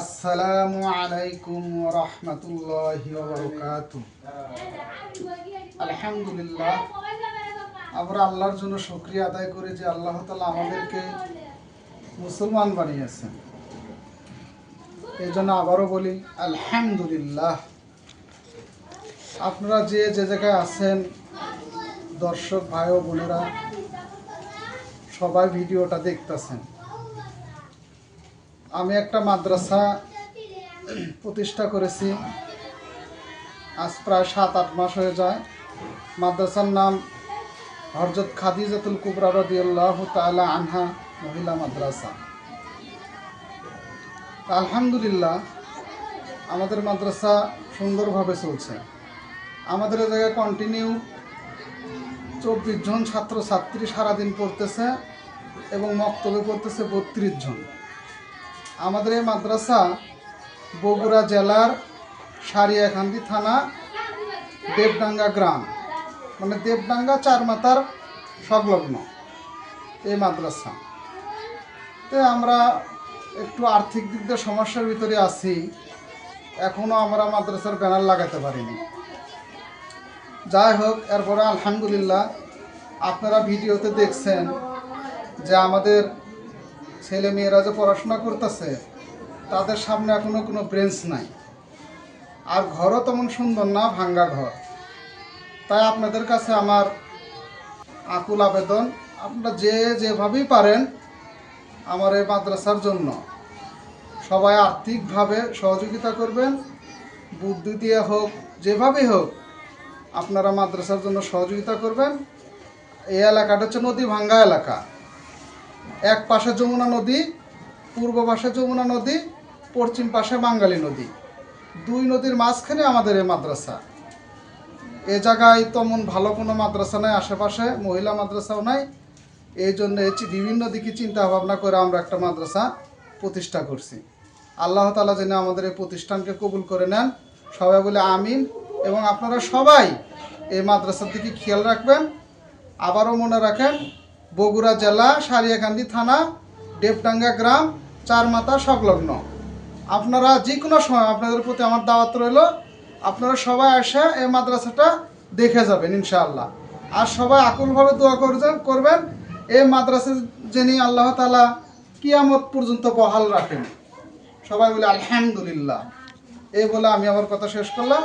আসসালামু আলাইকুম আল্লাহর জন্য শুক্রিয়া আদায় করি যে আল্লাহ তালা আমাদেরকে মুসলমান বানিয়েছেন। এই জন্য আবারও বলি, আলহামদুলিল্লাহ। আপনারা যে যে জায়গায় আছেন, দর্শক ভাই ও বোনেরা সবাই ভিডিওটা দেখতেছেন। আমি একটা মাদ্রাসা প্রতিষ্ঠা করেছি। আজ প্রায় সাত, আট মাস হয়ে যায়। মাদ্রাসার নাম হরজত খাদিজাতুল কুবরা রদিউল্লাহ তালা আনহা মহিলা মাদ্রাসা। আলহামদুলিল্লাহ, আমাদের মাদ্রাসা সুন্দরভাবে চলছে। আমাদের জায়গায় কন্টিনিউ চব্বিশ জন ছাত্র ছাত্রী সারাদিন পড়তেছে এবং মক্তবে পড়তেছে বত্রিশ জন। আমাদের এই মাদ্রাসা বগুড়া জেলার সারিয়াখান্দি থানা দেবডাঙ্গা গ্রাম। মানে দেবডাঙ্গা চারমাতার সংলগ্ন এই মাদ্রাসা। তো আমরা একটু আর্থিক দিক দিয়ে সমস্যার ভিতরে আছি। এখনও আমরা মাদ্রাসার ব্যানার লাগাতে পারিনি। যাই হোক, এরপরে আলহামদুলিল্লাহ আপনারা ভিডিওতে দেখছেন যে আমাদের ছেলে মেয়েরা যে পড়াশোনা করতেছে, তাদের সামনে এখনও কোনো ব্রেঞ্চ নাই। আর ঘরও তেমন সুন্দর না, ভাঙ্গা ঘর। তাই আপনাদের কাছে আমার আকুল আবেদন, আপনারা যে যেভাবেই পারেন আমার এই মাদ্রাসার জন্য। সবাই আর্থিকভাবে সহযোগিতা করবেন, বুদ্ধি দিয়ে হোক, যেভাবেই হোক। আপনারা মাদ্রাসার জন্য সহযোগিতা করবেন। এই এলাকাটা হচ্ছে নদী ভাঙ্গা এলাকা। এক পাশে যমুনা নদী, পূর্ব পাশে যমুনা নদী, পশ্চিম পাশে বাঙ্গালী নদী। দুই নদীর মাঝখানে আমাদের এই মাদ্রাসা। এ জায়গায় তেমন ভালো কোনো মাদ্রাসা নাই, আশেপাশে মহিলা মাদ্রাসাও নাই। এই জন্য বিভিন্ন দিকে চিন্তা ভাবনা করে আমরা একটা মাদ্রাসা প্রতিষ্ঠা করছি। আল্লাহ তালা যেন আমাদের এই প্রতিষ্ঠানকে কবুল করে নেন। সবাই বলে আমিন। এবং আপনারা সবাই এই মাদ্রাসার দিকে খেয়াল রাখবেন। আবারও মনে রাখেন, বগুড়া জেলা, সারিয়াকান্দি থানা, দেবডাঙ্গা গ্রাম, চারমাথা সংলগ্ন। আপনারা যে কোনো সময় আপনাদের প্রতি আমার দাওয়াত রইল, আপনারা সবাই এসে এই মাদ্রাসাটা দেখে যাবেন ইনশাআল্লাহ। আর সবাই আকুলভাবে দোয়া করবেন করবেন, এই মাদ্রাসা যিনি আল্লাহ তালা কিয়ামত পর্যন্ত বহাল রাখেন। সবাই বলে, আলহামদুলিল্লাহ। এই বলে আমি আমার কথা শেষ করলাম।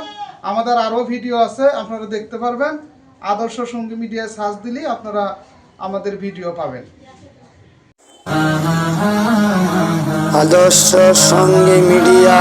আমাদের আরও ভিডিও আছে, আপনারা দেখতে পারবেন। আদর্শ সঙ্গী মিডিয়ায় সার্চ দিলেই আপনারা আমাদের ভিডিও পাবেন। আদর্শ সঙ্গী মিডিয়া।